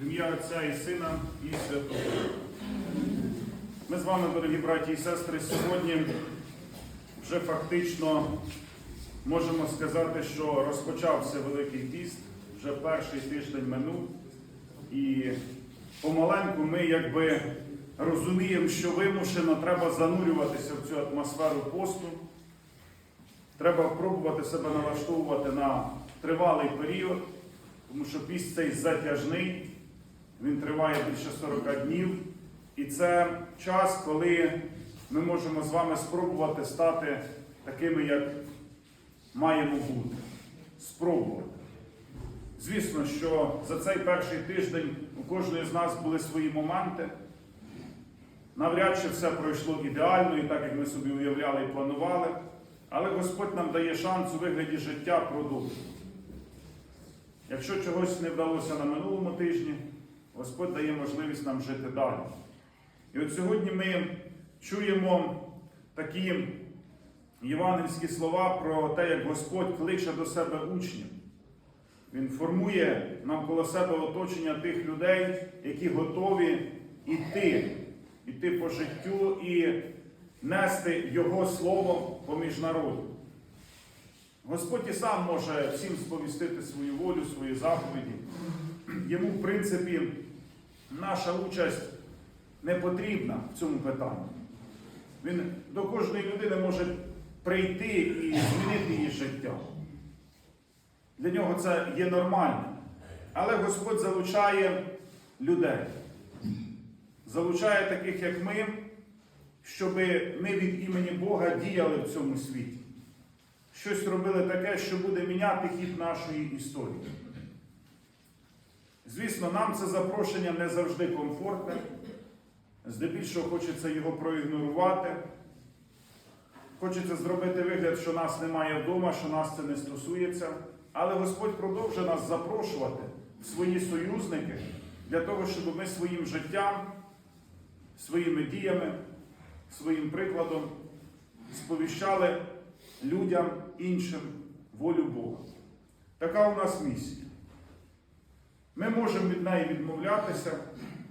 В ім'я Отця і Сина і Святого. Ми з вами, дорогі браті і сестри, сьогодні вже фактично можемо сказати, що розпочався Великий Піст, вже перший тиждень минув. І помаленьку ми якби розуміємо, що вимушено треба занурюватися в цю атмосферу посту. Треба пробувати себе налаштовувати на тривалий період, тому що піст цей затяжний, він триває більше 40 днів. І це час, коли ми можемо з вами спробувати стати такими, як маємо бути. Спробувати. Звісно, що за цей перший тиждень у кожної з нас були свої моменти. Навряд чи все пройшло ідеально і так, як ми собі уявляли і планували. Але Господь нам дає шанс у вигляді життя продовжити. Якщо чогось не вдалося на минулому тижні, Господь дає можливість нам жити далі. І от сьогодні ми чуємо такі євангельські слова про те, як Господь кличе до себе учнів. Він формує навколо себе оточення тих людей, які готові йти, йти по життю і нести Його слово поміж народом. Господь і сам може всім сповістити свою волю, свої заповіді. Йому, в принципі, наша участь не потрібна в цьому питанні. Він до кожної людини може прийти і змінити її життя. Для нього це є нормально. Але Господь залучає людей, залучає таких, як ми, щоб ми від імені Бога діяли в цьому світі. Щось робили таке, що буде міняти хід нашої історії. Звісно, нам це запрошення не завжди комфортне. Здебільшого хочеться його проігнорувати. Хочеться зробити вигляд, що нас немає вдома, що нас це не стосується. Але Господь продовжує нас запрошувати в свої союзники для того, щоб ми своїм життям, своїми діями, своїм прикладом сповіщали людям іншим волю Бога. Така у нас місія. Ми можемо від неї відмовлятися,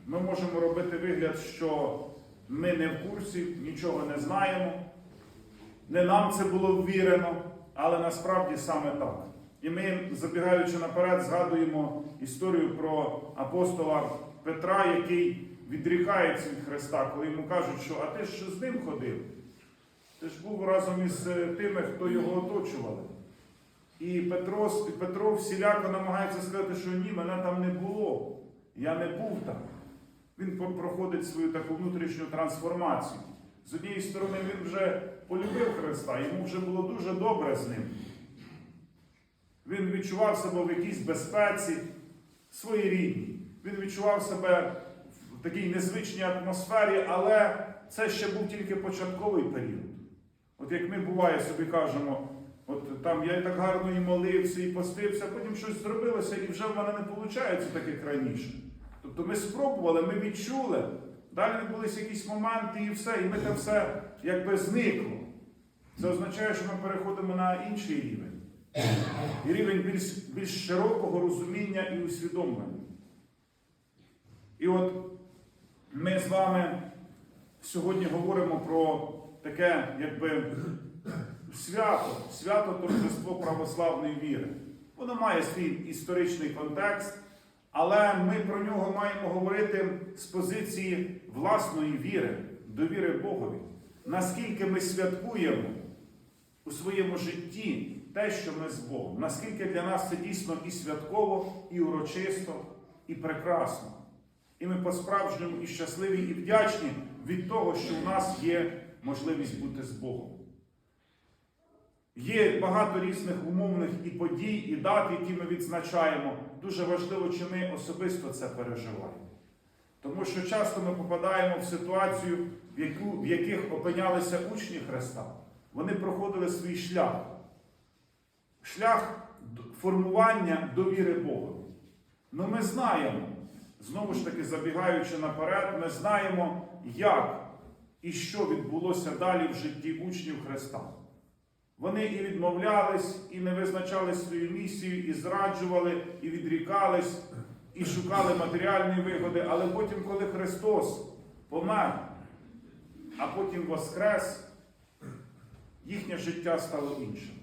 ми можемо робити вигляд, що ми не в курсі, нічого не знаємо. Не нам це було ввірено, але насправді саме так. І ми, забігаючи наперед, згадуємо історію про апостола Петра, який відрікається від Христа, коли йому кажуть, що а ти ж з ним ходив. Ти ж був разом із тими, хто його оточували. І Петро, Петро всіляко намагається сказати, що ні, мене там не було. Я не був там. Він проходить свою таку внутрішню трансформацію. З однієї сторони, він вже полюбив Христа, йому вже було дуже добре з ним. Він відчував себе в якійсь безпеці, своєрідній. Він відчував себе в такій незвичній атмосфері, але це ще був тільки початковий період. От як ми буває собі кажемо, там я так гарно і молився, і постився, потім щось зробилося, і вже в мене не виходить так, як раніше. Тобто ми спробували, ми відчули, далі відбулися якісь моменти і все, і ми це все якби зникло. Це означає, що ми переходимо на інший рівень. І рівень більш, більш широкого розуміння і усвідомлення. І от ми з вами сьогодні говоримо про таке, якби свято, свято торжество православної віри. Воно має свій історичний контекст, але ми про нього маємо говорити з позиції власної віри, довіри Богові. Наскільки ми святкуємо у своєму житті те, що ми з Богом, наскільки для нас це дійсно і святково, і урочисто, і прекрасно. І ми по-справжньому і щасливі, і вдячні від того, що у нас є можливість бути з Богом. Є багато різних умовних і подій, і дат, які ми відзначаємо. Дуже важливо, чи ми особисто це переживаємо. Тому що часто ми попадаємо в ситуацію, в, яку, в яких опинялися учні Христа. Вони проходили свій шлях. Шлях формування довіри Богу. Ну ми знаємо, знову ж таки, забігаючи наперед, ми знаємо, як і що відбулося далі в житті учнів Христа. Вони і відмовлялись, і не визначали свою місію, і зраджували, і відрікались. і шукали матеріальні вигоди, але потім, коли Христос помер, а потім воскрес, їхнє життя стало іншим.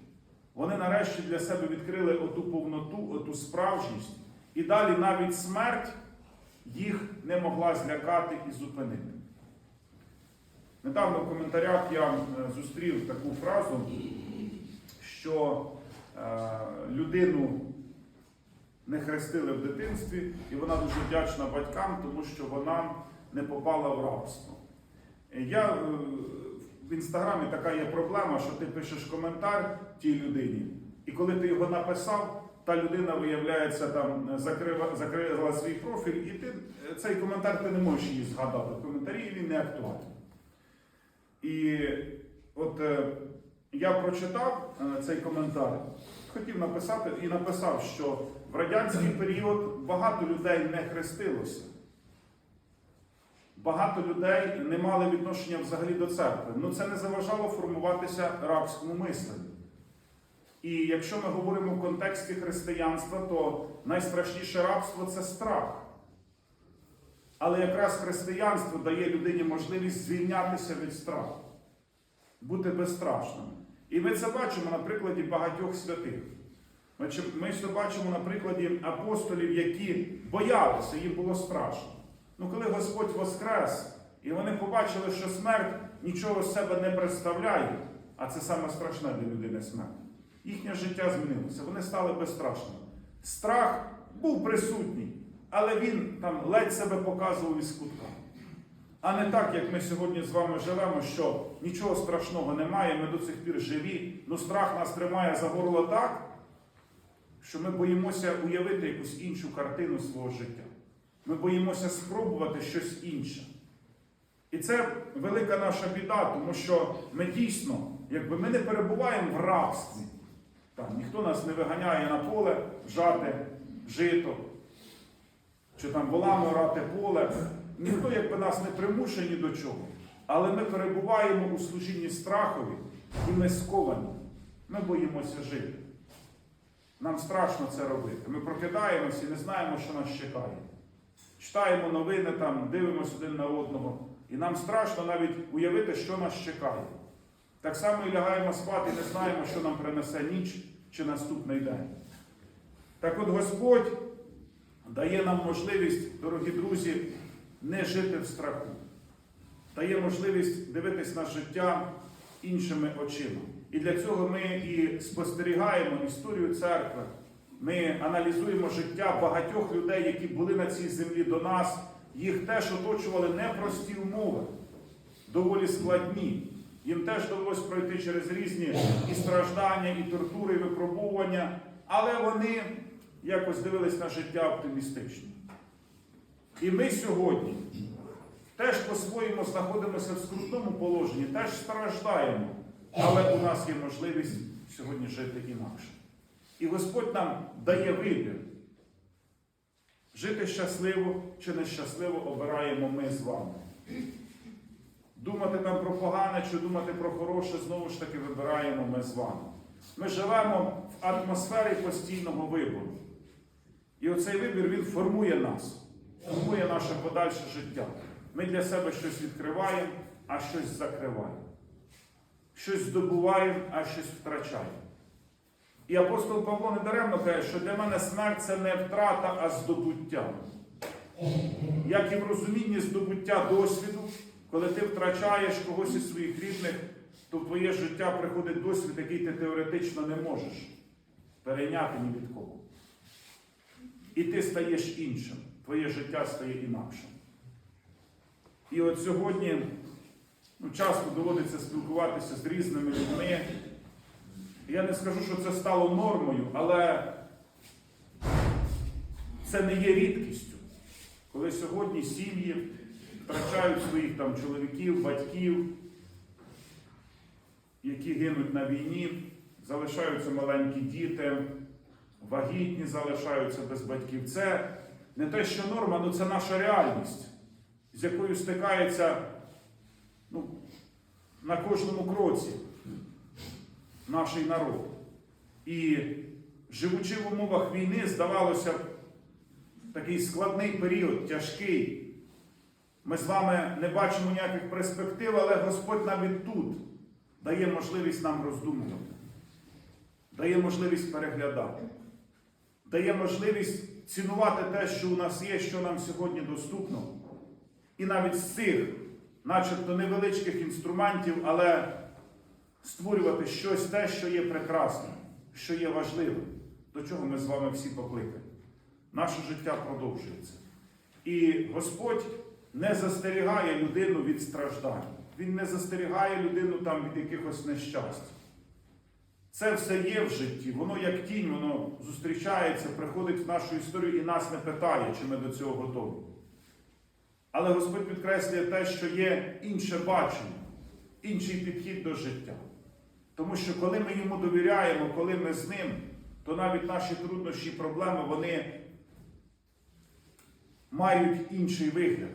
Вони нарешті для себе відкрили оту повноту, оту справжність, і далі навіть смерть їх не могла злякати і зупинити. Недавно в коментарях я е, зустрів таку фразу, що е, людину не хрестили в дитинстві, і вона дуже вдячна батькам, тому що вона не попала в рабство. Я е, в інстаграмі така є проблема, що ти пишеш коментар тій людині, і коли ти його написав, та людина, виявляється, там закрила, закрила свій профіль, і ти цей коментар ти не можеш її згадати в коментарі, він не актуальний. І от е, я прочитав е, цей коментар, хотів написати і написав, що в радянський період багато людей не хрестилося. Багато людей не мали відношення взагалі до церкви. Ну це не заважало формуватися рабському мисленню. І якщо ми говоримо в контексті християнства, то найстрашніше рабство це страх. Але якраз християнство дає людині можливість звільнятися від страху, бути безстрашним. І ми це бачимо на прикладі багатьох святих. Ми це бачимо на прикладі апостолів, які боялися, їм було страшно. Ну, коли Господь воскрес, і вони побачили, що смерть нічого з себе не представляє, а це саме страшне для людини смерть. Їхнє життя змінилося, вони стали безстрашними. Страх був присутній, але він там ледь себе показував із кутка. А не так, як ми сьогодні з вами живемо, що нічого страшного немає, ми до цих пір живі, ну страх нас тримає за горло так, що ми боїмося уявити якусь іншу картину свого життя. Ми боїмося спробувати щось інше. І це велика наша біда, тому що ми дійсно, якби ми не перебуваємо в рабстві. Там, ніхто нас не виганяє на поле жати жито, чи там волами орати поле. Ніхто якби нас не примушує ні до чого. Але ми перебуваємо у служінні страхові і ми сковані. Ми боїмося жити. Нам страшно це робити. Ми прокидаємося і не знаємо, що нас чекає. Читаємо новини, там, дивимося один на одного. І нам страшно навіть уявити, що нас чекає. Так само і лягаємо спати і не знаємо, що нам принесе ніч чи наступний день. Так от Господь дає нам можливість, дорогі друзі, не жити в страху. Дає можливість дивитись на життя іншими очима. І для цього ми і спостерігаємо історію церкви. Ми аналізуємо життя багатьох людей, які були на цій землі до нас. Їх теж оточували непрості умови, доволі складні. Їм теж довелось пройти через різні і страждання, і тортури, і випробування, але вони якось дивились на життя оптимістично. І ми сьогодні теж по-своєму знаходимося в скрутному положенні, теж страждаємо, але у нас є можливість сьогодні жити інакше. І Господь нам дає вибір. Жити щасливо чи нещасливо обираємо ми з вами. Думати там про погане чи думати про хороше, знову ж таки вибираємо ми з вами. Ми живемо в атмосфері постійного вибору. І оцей вибір він формує нас, формує наше подальше життя. Ми для себе щось відкриваємо, а щось закриваємо. Щось здобуваємо, а щось втрачаємо. І апостол Павло недаремно каже, що для мене смерть це не втрата, а здобуття. Як і в розумінні здобуття досвіду, коли ти втрачаєш когось із своїх рідних, то в твоє життя приходить досвід, який ти теоретично не можеш перейняти ні від кого. І ти стаєш іншим, твоє життя стає інакшим. І от сьогодні ну, часто доводиться спілкуватися з різними людьми. Я не скажу, що це стало нормою, але це не є рідкістю. Коли сьогодні сім'ї втрачають своїх там чоловіків, батьків, які гинуть на війні, залишаються маленькі діти, вагітні залишаються без батьків. Це не те, що норма, але це наша реальність, з якою стикається ну, на кожному кроці наш народ. І живучи в умовах війни, здавалося такий складний період, тяжкий. Ми з вами не бачимо ніяких перспектив, але Господь навіть тут дає можливість нам роздумувати, дає можливість переглядати, дає можливість цінувати те, що у нас є, що нам сьогодні доступно. І навіть з цих, начебто невеличких інструментів, але створювати щось те, що є прекрасним, що є важливим, до чого ми з вами всі покликані. Наше життя продовжується. І Господь не застерігає людину від страждань. Він не застерігає людину там від якихось нещасть. Це все є в житті, воно як тінь, воно зустрічається, приходить в нашу історію і нас не питає, чи ми до цього готові. Але Господь підкреслює те, що є інше бачення, інший підхід до життя. Тому що коли ми йому довіряємо, коли ми з ним, то навіть наші труднощі і проблеми, вони мають інший вигляд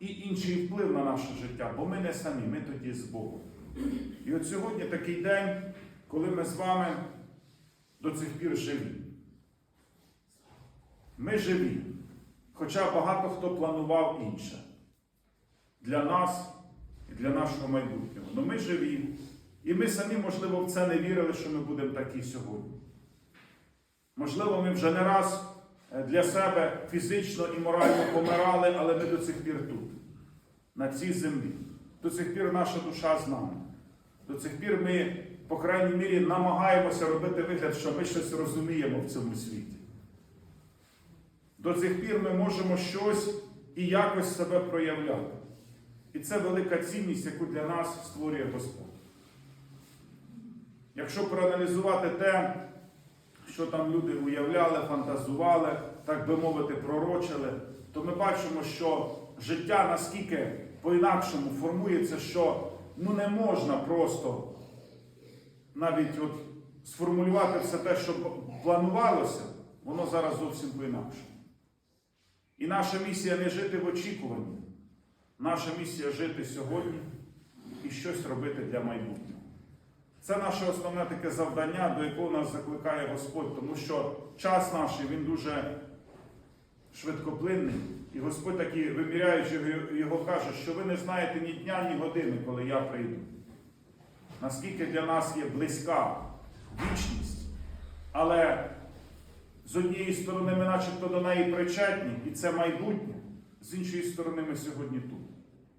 і інший вплив на наше життя, бо ми не самі, ми тоді з Богом. І от сьогодні такий день, коли ми з вами до цих пір живі. Ми живі, хоча багато хто планував інше для нас і для нашого майбутнього. Але ми живі. І ми самі, можливо, в це не вірили, що ми будемо такі сьогодні. Можливо, ми вже не раз е, для себе фізично і морально помирали, але ми до цих пір тут, на цій землі. До цих пір наша душа з нами. До цих пір ми, по крайній мірі, намагаємося робити вигляд, що ми щось розуміємо в цьому світі. До цих пір ми можемо щось і якось себе проявляти. І це велика цінність, яку для нас створює Господь. Якщо проаналізувати те, що там люди уявляли, фантазували, так би мовити, пророчили, то ми бачимо, що життя наскільки по-інакшому формується, що ну, не можна просто навіть от сформулювати все те, що планувалося, воно зараз зовсім по-інакшому. І наша місія не жити в очікуванні. Наша місія жити сьогодні і щось робити для майбутнього. Це наше основне таке завдання, до якого нас закликає Господь, тому що час наш він дуже швидкоплинний. І Господь таки, виміряючи його- каже, що ви не знаєте ні дня, ні години, коли я прийду. Наскільки для нас є близька вічність, але з однієї сторони ми начебто до неї причетні, і це майбутнє, з іншої сторони ми сьогодні тут.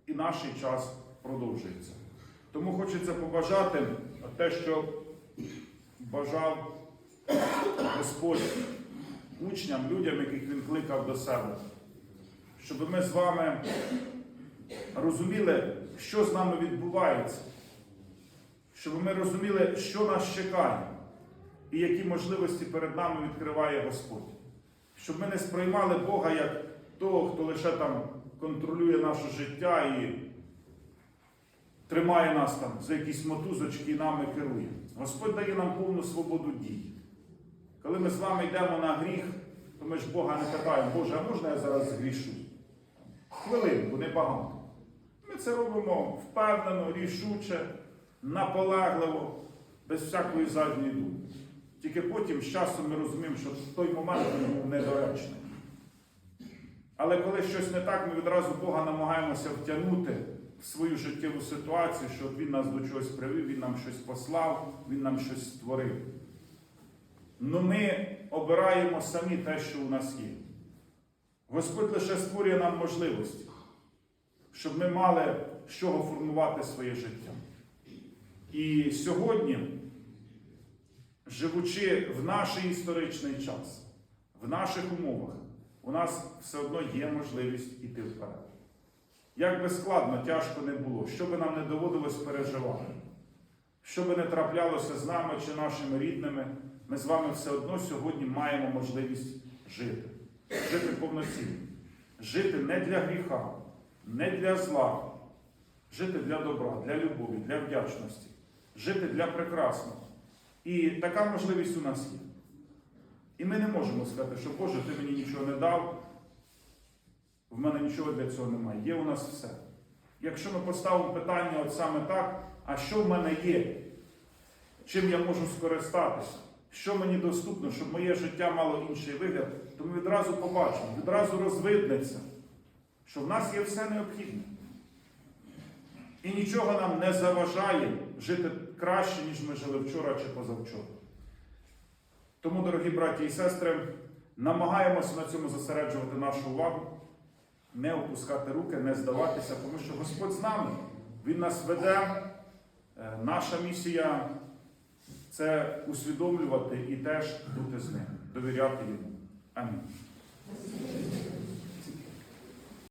І наш час продовжується. Тому хочеться побажати те, що бажав Господь учням, людям, яких він кликав до себе, щоб ми з вами розуміли, що з нами відбувається, щоб ми розуміли, що нас чекає, і які можливості перед нами відкриває Господь. Щоб ми не сприймали Бога як того, хто лише там контролює наше життя і тримає нас там за якісь мотузочки і нами керує. Господь дає нам повну свободу дій. Коли ми з вами йдемо на гріх, то ми ж Бога не питаємо, Боже, а можна я зараз згрішу? Хвилинку, небагато. Ми це робимо впевнено, рішуче, наполегливо, без всякої задньої думки. Тільки потім з часом ми розуміємо, що в той момент він був недоречний. Але коли щось не так, ми відразу Бога намагаємося втягнути в свою життєву ситуацію, щоб Він нас до чогось привів, Він нам щось послав, Він нам щось створив. Ну ми обираємо самі те, що у нас є. Господь лише створює нам можливості, щоб ми мали з чого формувати своє життя. І сьогодні, живучи в наш історичний час, в наших умовах, у нас все одно є можливість іти вперед. Як би складно, тяжко не було, що би нам не доводилось переживати, що би не траплялося з нами чи нашими рідними, ми з вами все одно сьогодні маємо можливість жити, жити повноцінно, жити не для гріха, не для зла, жити для добра, для любові, для вдячності, жити для прекрасного. І така можливість у нас є. І ми не можемо сказати, що Боже, ти мені нічого не дав, в мене нічого для цього немає. Є у нас все. Якщо ми поставимо питання от саме так, а що в мене є, чим я можу скористатися, що мені доступно, щоб моє життя мало інший вигляд, то ми відразу побачимо, відразу розвиднеться, що в нас є все необхідне. І нічого нам не заважає жити краще, ніж ми жили вчора чи позавчора. Тому, дорогі браті і сестри, намагаємося на цьому зосереджувати нашу увагу, не опускати руки, не здаватися, тому що Господь з нами, Він нас веде. Е, Наша місія це усвідомлювати і теж бути з ним, довіряти йому. Амінь.